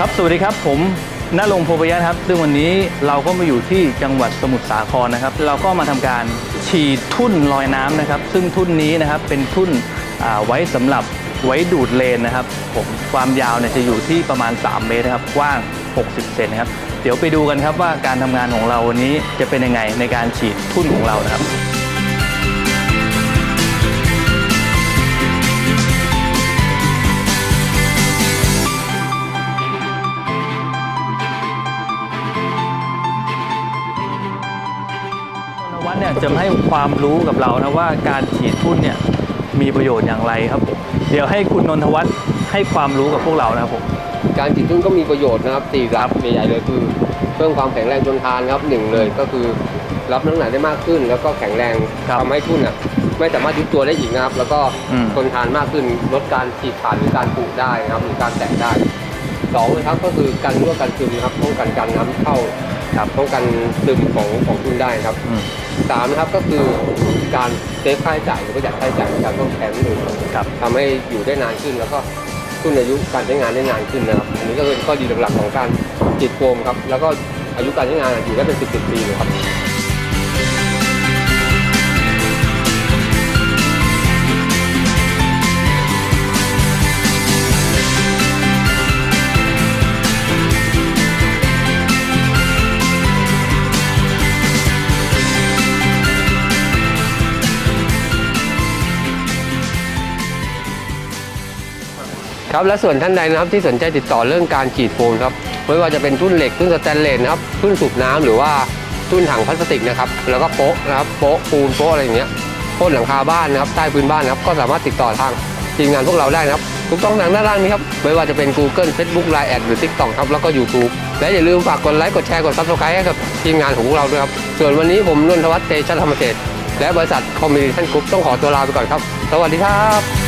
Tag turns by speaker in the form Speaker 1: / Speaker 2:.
Speaker 1: ครับ สวัสดีครับ ผมณรงค์โพพยัครับ ซึ่งวันนี้เราก็มาอยู่ที่จังหวัดสมุทรสาครนะครับ เราก็มาทำการฉีดทุ่นลอยน้ำนะครับ ซึ่งทุ่นนี้นะครับเป็นทุ่นไว้สำหรับไว้ดูดเลนนะครับ ผมความยาวเนี่ยจะอยู่ที่ประมาณ 3 เมตรนะครับ กว้าง 60 เซนนะครับ เดี๋ยวไปดูกันครับว่าการทำงานของเราวันนี้จะเป็นยังไงในการฉีดทุ่นของเรานะครับ วัดเนี่ยจะมาให้ความรู้กับเรานะว่าการฉีดทุ่นเนี่ยมีประโยชน์อย่างไรครับผมเดี๋ยวให้คุณนนทวัฒน์ให้ความรู้กับพวกเรานะครับผม
Speaker 2: การฉีดทุ่นก็มีประโยชน์นะครับสี่หลักใหญ่ๆเลยคือเพิ่มความแข็งแรงทนทานครับหนึ่งเลยก็คือรับน้ำหนักได้มากขึ้น แล้วก็แข็งแรง
Speaker 1: ครับ
Speaker 2: ทำให้ทุ่นอะไม่สามารถยุบตัวได้อีกนะครับ แล้วก็
Speaker 1: อืม
Speaker 2: ทนทานมากขึ้นลดการฉีดขาดหรือการผุได้นะครับหรือการแตกได้สองนะครับก็คือการรั่วการซึมนะครับป้องกันการน้ำเข้า
Speaker 1: ครับ
Speaker 2: ป้องกันซึมของของทุ่นได้ครับ
Speaker 1: อืม
Speaker 2: สามนะครับก็คือการเซฟค่าใช้จ่ายหรือประหยัดค่าใช้จ่ายในการต้องแทนหนึ่ง
Speaker 1: ครับ
Speaker 2: ทำให้อยู่ได้นานขึ้นแล้วก็ทุนอายุการใช้งานได้นานขึ้นนะครับอันนี้ก็เป็นข้อดีหลักๆของการฉีดโฟมครับแล้วก็อายุการใช้งานอยู่ได้เป็นสิบสิบปีเลยครับ ครับและส่วนท่านใดนะครับที่สนใจติดต่อเรื่องการฉีดโฟมครับไม่ว่าจะเป็นทุ่นเหล็กทุ่นสแตนเลสนะครับทุ่นสูบน้ำหรือว่าทุ่นถังพลาสติกนะครับแล้วก็โป๊ะนะครับโป๊ะปูนโป๊ะอะไรอย่างเงี้ยพ่นหลังคาบ้านนะครับใต้พื้นบ้านนะครับก็สามารถติดต่อทางทีมงานพวกเราได้นะครับทุกช่องทางด้านล่างนี้ครับไม่ว่าจะเป็น Google Facebook Line แอดหรือ TikTok ครับแล้วก็ YouTube และอย่าลืมฝากกดไลค์กดแชร์กด Subscribe ให้กับทีมงานของพวกเราด้วยครับส่วนวันนี้ผมนนทวัฒน์เตชะธรรมเศษและบริษัทคอมมิวนิชั่นกรุ๊ปต้องขอตัวลาไปก่อนครับ สวัสดีครับ